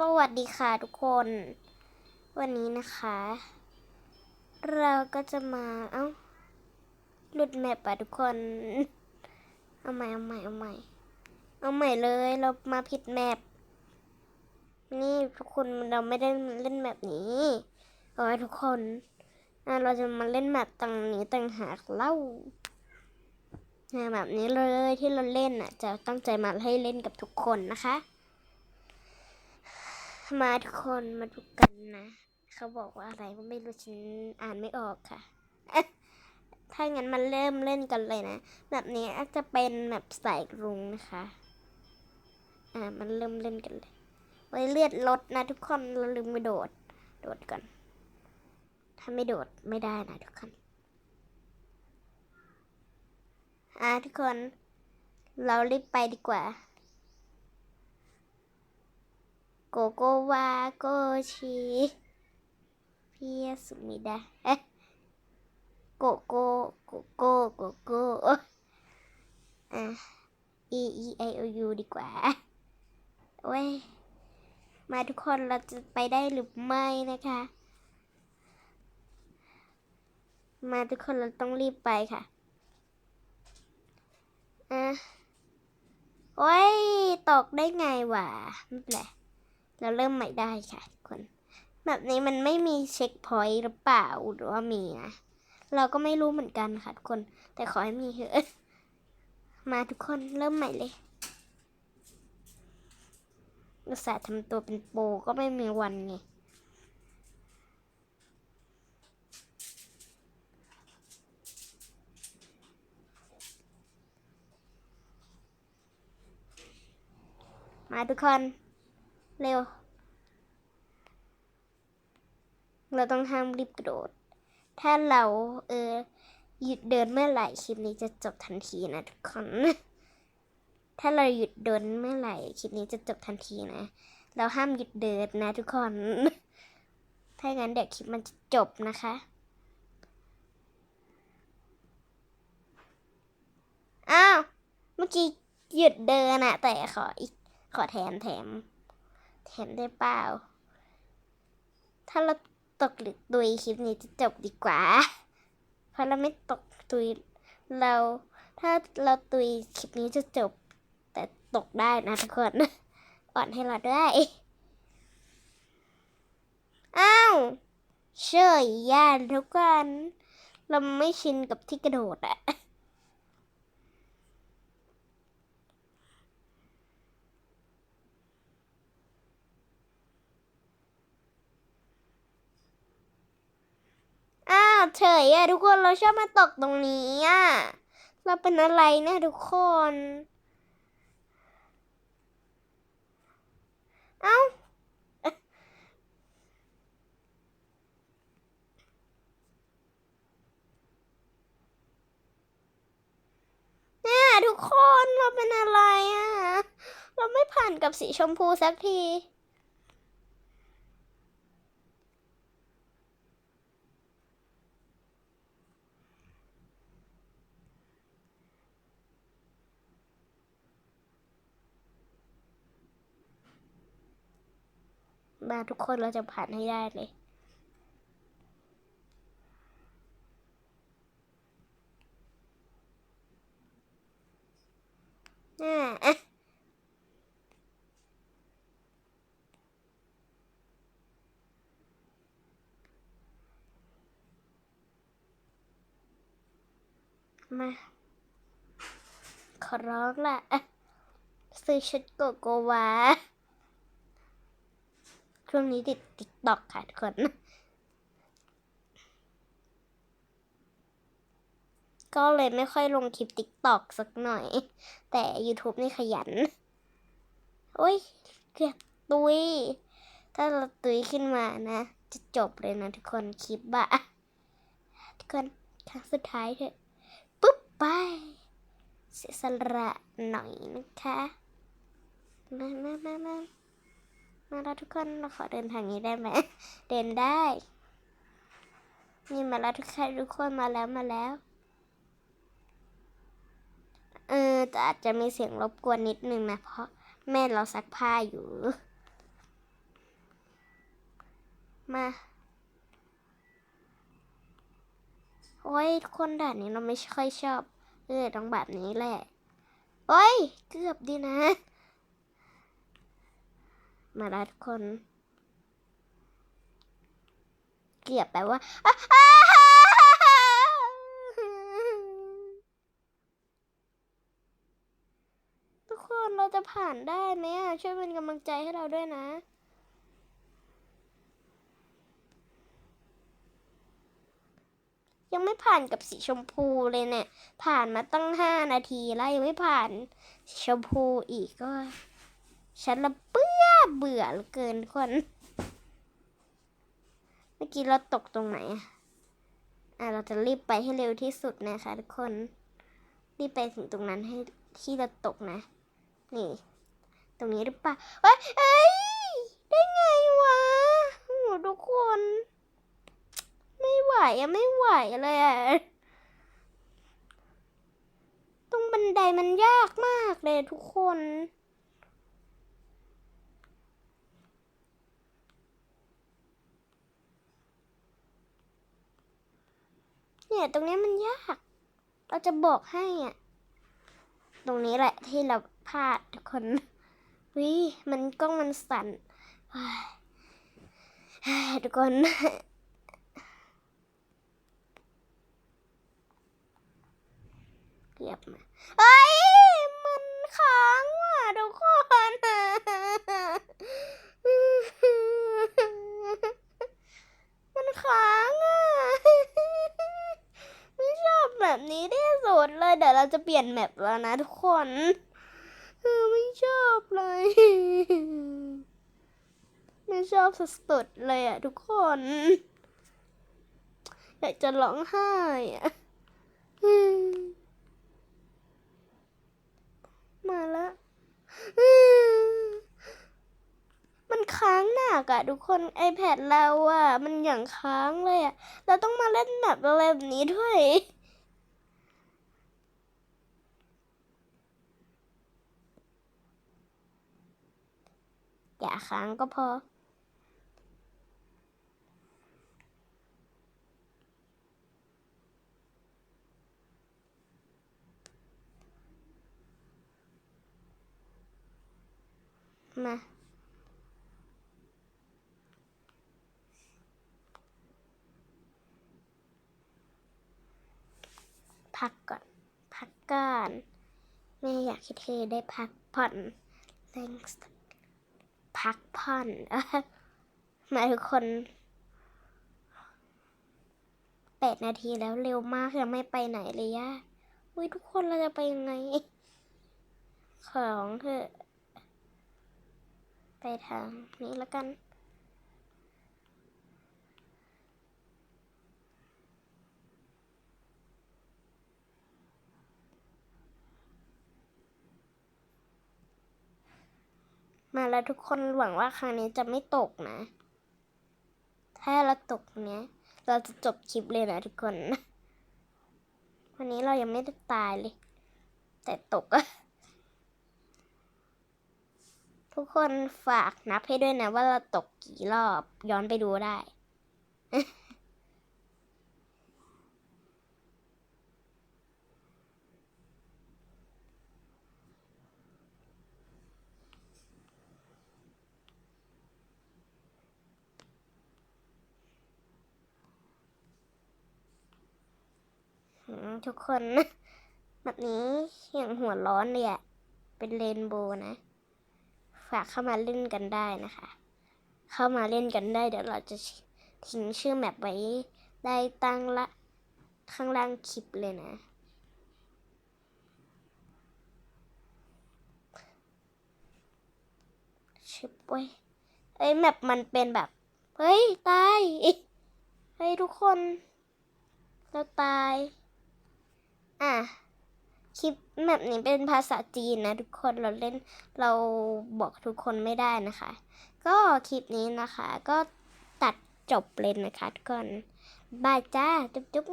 สวัสดีค่ะทุกคน วันนี้นะคะ เราก็จะมาเอ้าหลุดแมปอะทุกคน เอาใหม่เอาใหม่เอาใหม่เอาใหม่เลยเรามาผิดแมปนี่ทุกคนเราไม่ได้เล่นแมปนี้เอาไว้ทุกคนเราจะมาเล่นแมปต่างนี้ต่างหากเล่าเนี่ยแบบนี้เลยที่เราเล่นอะ จะตั้งใจมาให้เล่นกับทุกคนนะคะ มาทุกคนมาดูกันนะ เขาบอกว่าอะไรก็ไม่รู้ฉันอ่านไม่ออกค่ะ ถ้างั้นมันเริ่มเล่นกันเลยนะ แบบนี้อาจจะเป็นแบบใส่รุงนะคะ อ่ามันเริ่มเล่นกันเลย ไว้เลือดลดนะทุกคนเราลืมไปโดด โดดก่อน ถ้าไม่โดดไม่ได้นะทุกคน อ่าทุกคน เรารีบไปดีกว่า โกโกวาโกชิพี่สุมิดาเอ๊ะโกโกโกโกโกโกอะ e e i o u ดีกว่าโอ้ยมาทุกคนเราจะไปได้หรือไม่นะคะ มาทุกคนเราต้องรีบไปค่ะอะโอ้ยตกได้ไงวะไม่เป็นไร เราเริ่มใหม่ได้ค่ะทุกคน แบบนี้มันไม่มีเช็คพอยต์หรือเปล่าหรือว่ามีนะเราก็ไม่รู้เหมือนกันค่ะทุกคน แต่ขอให้มีเถอะมาทุกคนเริ่มใหม่เลยอุตส่าห์ทำตัวเป็นโปก็ไม่มีวันไงมาทุกคน เร็ว เราต้องห้ามรีบกระโดด ถ้าเราเออหยุดเดินเมื่อไหร่คลิปนี้จะจบทันทีนะทุกคน ถ้าเราหยุดเดินเมื่อไหร่คลิปนี้จะจบทันทีนะ เราห้ามหยุดเดินนะทุกคน ถ้างั้นเดี๋ยวคลิปมันจะจบนะคะ อ้าว เมื่อกี้หยุดเดินอะแต่ขออีกขอแถมแถม แถมได้เปล่า ถ้าเราตกหรือตุยคลิปนี้จะจบดีกว่า เพราะเราไม่ตกตุยเราถ้าเราตุยคลิปนี้จะจบ แต่ตกได้นะทุกคนอ่อนให้เราด้วยอ้าวเชยย่านทุกคนเราไม่ชินกับที่กระโดดอะ อ้าว เฉยอะทุกคนเราชอบมาตกตรงนี้อะเราเป็นอะไรนี่ยทุกคน เอ้าเนี่ยทุกคนเราเป็นอะไรอะเราไม่ผ่านกับสีชมพูสักที มาทุกคนเราจะผ่านให้ได้เลยอ่าอะมา ขอร้องล่ะซื้อชุดโกโกวา ช่วงนี้ติดติ๊กต็อกค่ะทุกคน ก็เลยไม่ค่อยลงคลิปติ๊กต็อกสักหน่อย แต่ YouTube นี่ขยัน โอ้ยเกือบตุย ถ้าเราตุยขึ้นมานะ จะจบเลยนะทุกคนคลิปอะทุกคนครั้งสุดท้ายเถอะ ปุ๊บไปเสียสละหน่อยนะคะ มามามามา มาแล้วทุกคนเราขอเดินทางนี้ได้ไหมเดินได้นี่มาแล้วทุกคนทุกคนมาแล้วมาแล้วเออแต่อาจจะมีเสียงรบกวนนิดนึงนะ เพราะแม่เราซักผ้าอยู่ มา โอ้ยคนด่านนี้เราไม่ค่อยชอบ เออต้องแบบนี้แหละ โอ้ย เกือบดีนะ มาแล้วทุกคน เกือบแปลว่าทุกคนเราจะผ่านได้ไหมอะ ช่วยเป็นกำลังใจให้เราด้วยนะยังไม่ผ่านกับสีชมพูเลยเนี่ย ผ่านมาตั้งห้านาทีแล้วยังไม่ผ่านสีชมพูอีกก็ ฉันละเบื่อเบื่อเหลือเกินคน เมื่อกี้เราตกตรงไหนอะอะเราจะรีบไปให้เร็วที่สุดนะคะทุกคน รีบไปถึงตรงนั้นให้ที่เราตกนะ นี่ ตรงนี้หรือเปล่าเฮ้ยเอ้ยได้ไงวะโอ้โหทุกคน ไม่ไหวอะไม่ไหวเลยอะตรงบันไดมันยากมากเลยทุกคน เนี่ย ตรงนี้มันยาก เราจะบอกให้อะ ตรงนี้แหละที่เราพลาดทุกคนวิมันกล้องมันสั่นทุกคนเกือบมาเอ้ย มันค้างว่ะทุกคนมันค้างอะ ไม่ชอบแบบนี้ที่สุด เลยเดี๋ยวเราจะเปลี่ยนแมปแล้วนะทุกคนเออไม่ชอบเลย ไม่ชอบสุดๆเลยอะทุกคน อยากจะร้องไห้อะมาแล้วมมันค้างหนักอะทุกคน iPad เราอะมันอย่างค้างเลยอะเราต้องมาเล่นแบบอะไรแบบนี้ด้วย อย่าค้างก็พอ มา พักก่อน พักก่อนแม่อยากให้เธอได้พักผ่อน thanks พักผ่อนหมาทุกคนแปดนาทีแล้วเร็วมากยังไม่ไปไหนเลยย่าอุ้ยทุกคนเราจะไปยังไง ของเถอไปทางนี้แล้วกัน มาแล้วทุกคนหวังว่าครั้งนี้จะไม่ตกนะ ถ้าเราตกเนี้ย เราจะจบคลิปเลยนะทุกคนวันนี้เรายังไม่ได้ตายเลย แต่ตกอะทุกคนฝากนับให้ด้วยนะว่าเราตกกี่รอบย้อนไปดูได้ ทุกคน แบบนี้อย่างหัวร้อนเลยอะเป็นเรนโบว์นะ ฝากเข้ามาเล่นกันได้นะคะ เข้ามาเล่นกันได้ เดี๋ยวเราจะทิ้งชื่อแมปไว้ได้ตั้งละข้างล่างคลิปเลยนะชิบเว้ยเอ้ยแมปมันเป็นแบบ เฮ้ย ตาย เฮ้ย ทุกคน เราตาย อะคลิปแบบนี้เป็นภาษาจีนนะทุกคนเราเล่นเราบอกทุกคนไม่ได้นะคะ ก็คลิปนี้นะคะ ก็ตัดจบเลยนะคะทุกคนบายจ้าจุ๊บจุ๊บ